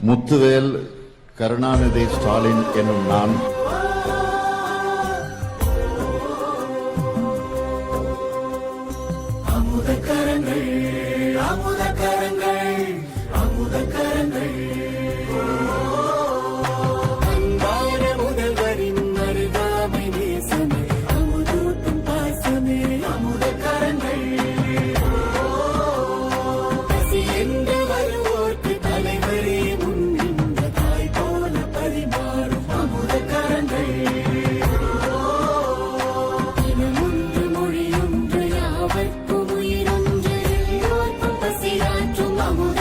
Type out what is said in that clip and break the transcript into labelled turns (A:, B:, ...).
A: முத்துவேல் கருணாநிதி ஸ்டாலின் என்னும் நான்.
B: முதல்வரின் மருதாமி நேசமே அமுதூட்டும் பாசமே அமுத மொழியொன்று யாவர்க்கும் உயிரொன்று. எல்லோர்க்கும் பசியாற்றும் அமுத